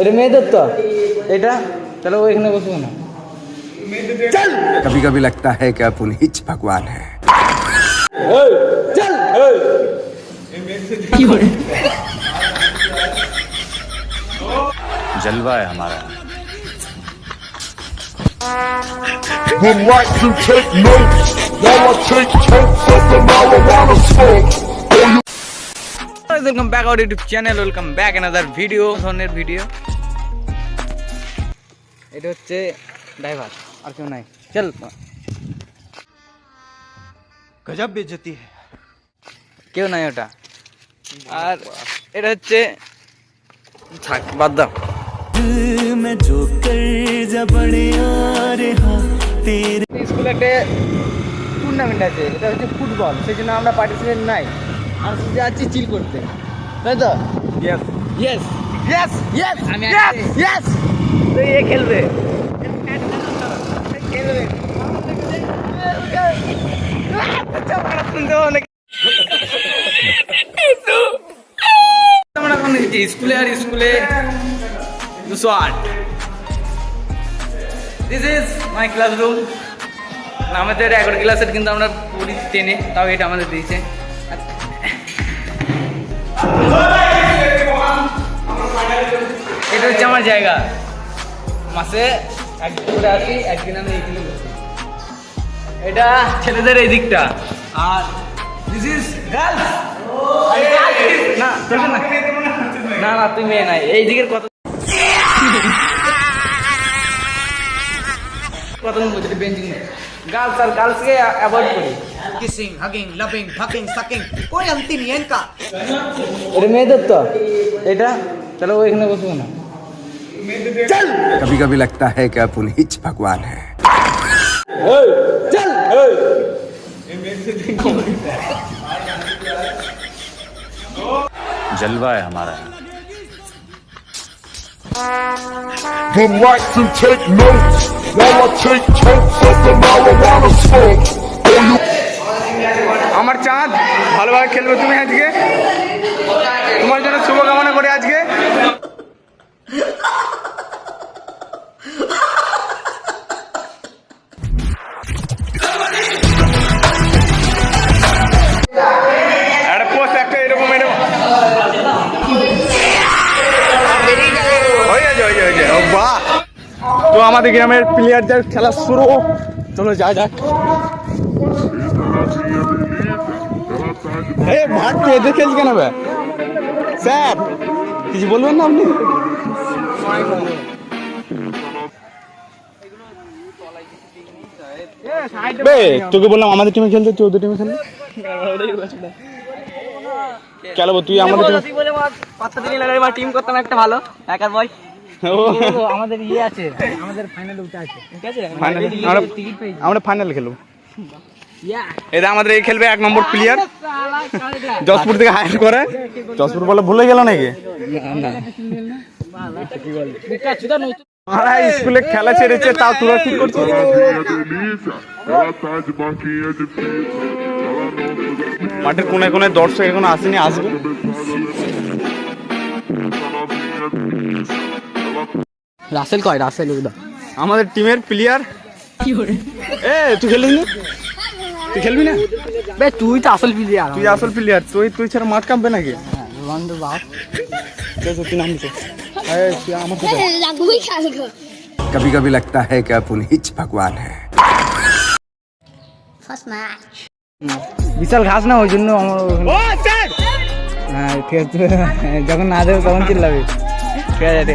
এটা মেয়েদের তো এটা তাহলে ওইখানে বসবো না कभी कभी लगता है कि अपन हिच भगवान है চল जलवा है हमारा Would like to take notes while I take totes of the marijuana smoke. Guys welcome back our YouTube channel welcome back another video ধরনের ভিডিও এটা হচ্ছে ড্রাইভার আর কেউ নাই। চল। গজব বেজতি কেউ নাই ওটা। আর এটা হচ্ছে থাক বাদ দাও। স্কুলে একটা টুর্নামেন্ট আছে এটা হচ্ছে ফুটবল সেই জন্য আমরা পার্টিসিপেট নাই। আর যাচ্ছি চিল করতে। তাই তো? ইয়েস ইয়েস ইয়েস ইয়েস আমি ইয়েস তো এ খেলবে। খেলবে আমরা এখন স্কুলে আর স্কুলে দুশো আট। দিস ইজ মাই ক্লাসরুম আমাদের এগারো ক্লাসের কিন্তু আমরা পড়ি টেনে তাও এটা আমাদের দিয়েছে। হচ্ছে আমার জায়গা। মাসে একদিন আসি একদিন আমি এইদিকে বসি। এটা ছেলেদের এই দিকটা। আর দিস ইজ গার্লস না না না তুই মেয়ে নাই। এই দিকের কত কত নম্বর যদি বেঞ্চিং গার্লস আর গার্লসকে অ্যাভয়েড করি। Kissing hugging loving fucking sucking কোই অন্তিম এনকা এটা মেয়েদের তো। এটা? তাহলে ওইখানে বসবো না। कभी कभी लगता है कि अपन हिच भगवान है চল जलवा है हमारा Would like to take notes while I take totes of the marijuana smoke. Oh, you আমার চাঁদ ভালোভাবে খেলবে তুমি আজকে তোমার জন্য তো আমাদের গ্রামের প্লেয়ারদের খেলা শুরু। চলো যা যাক। খেলছে কেন স্যার, কিছু না আপনি? তোকে বললাম আমাদের টিমে খেলতে, তুই ওদের টিমে খেলতে কেন তুই আমাদের টিমে করতাম একটা ভালো, একার আমাদের ইয়ে আছে আমাদের ফাইনাল উঠে আছে। ঠিক আছে আমরা টিকিট পেয়েছি আমরা ফাইনাল খেলব। এটা আমাদের এই খেলবে এক নম্বর প্লেয়ার যশপুর থেকে হায়ার করে। বলে ভুলে গেল নাকি? মারা স্কুলে খেলা ছেড়েছে তাও তোরা করছিস não fica মাঠের কোনায় কোনায় দর্শক এখনও আসেনি আসবে। রাসেল কয় রাসেল উদা আমাদের টিমের প্লেয়ার এ তুই খেলবি না তুই খেলবি না বে তুই তো আসল প্লেয়ার তুই আসল প্লেয়ার তুই তুই ছাড়া মাঠ কাঁপবে নাকি রোনাল্ডো বাপ তুই সত্যি নাম দিতে এই, তুই আমার সাথে আয়। Lagoy talaga. कभी कभी लगता है कि अपन हिच भगवान है First match. বিশাল ঘাস না ওই জন্য আমার ওখানে- হ্যাঁ ঠিক আছে যখন না দেবে তখন চিল্লাবি ঠিক আছে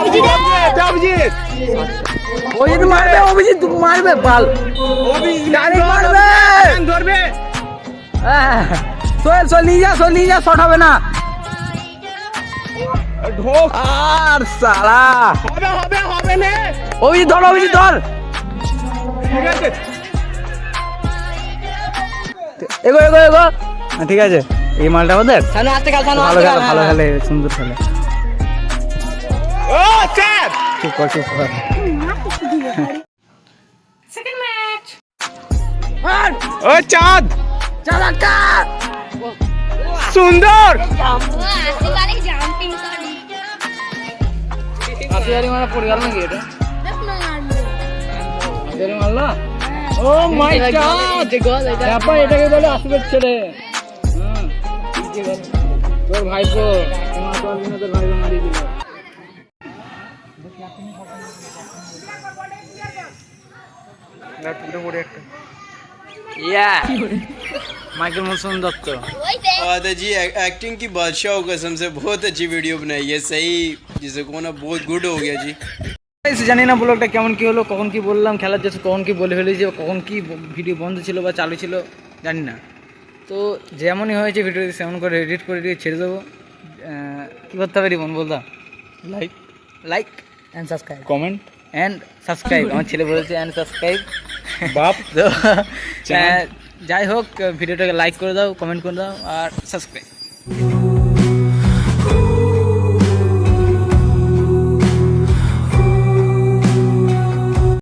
অভিজিৎ এটা অভিজিৎ। অভিজিৎ মারবে অভিজিৎ মারবে বাল। ডাইরেক্ট মারবে। ধরবে। হ্যাঁ সোহেল সোহেল নিয়ে যা সোহেল নিয়ে যা শট হবে না। ঢোক। আর সালা। হবে হবে হবে নে। অভিজিৎ ধর অভিজিৎ ধর। ঠিক আছে। এগো এগো এগো। হ্যাঁ, ঠিক আছে। এই মালটা ওদের ভালো খেলে ভালো খেলে সুন্দর খেলে। স্যার চুপ কর চুপ কর ও চাঁদ সুন্দর পড়ে গেল নাকি এটা মারলো ও মাই গড ব্যাপার এটাকে বলে বলে। তোর ভাইপো তোমার তোর ভাইপো মারিয়ে দিল ইয়া মাইকেল মৌসুম দত্ত ওই দেখ दादा जी एक्टिंग की बादशाह हो कसम से बहुत अच्छी वीडियो बनाई है सही जिसे को ना बहुत गुड हो गया जी Guys, জানি না ব্লগটা কেমন কি হলো কখন কি বললাম খেলার জন্য কখন কি বলে ফেলেছি বা কখন কি ভিডিও বন্ধ ছিল বা চালু ছিল জানি না তো যেমনই হয়েছে ভিডিও সেমন করে এডিট করে দিয়ে ছেড়ে দেবো আহ, কি করতে হবে রিমন বলতাম like like and subscribe comment and subscribe আমার ছেলে বলেছে অ্যান্ড সাবস্ক্রাইব বাপ। যাই হোক ভিডিওটাকে লাইক করে দাও কমেন্ট করে দাও আর সাবস্ক্রাইব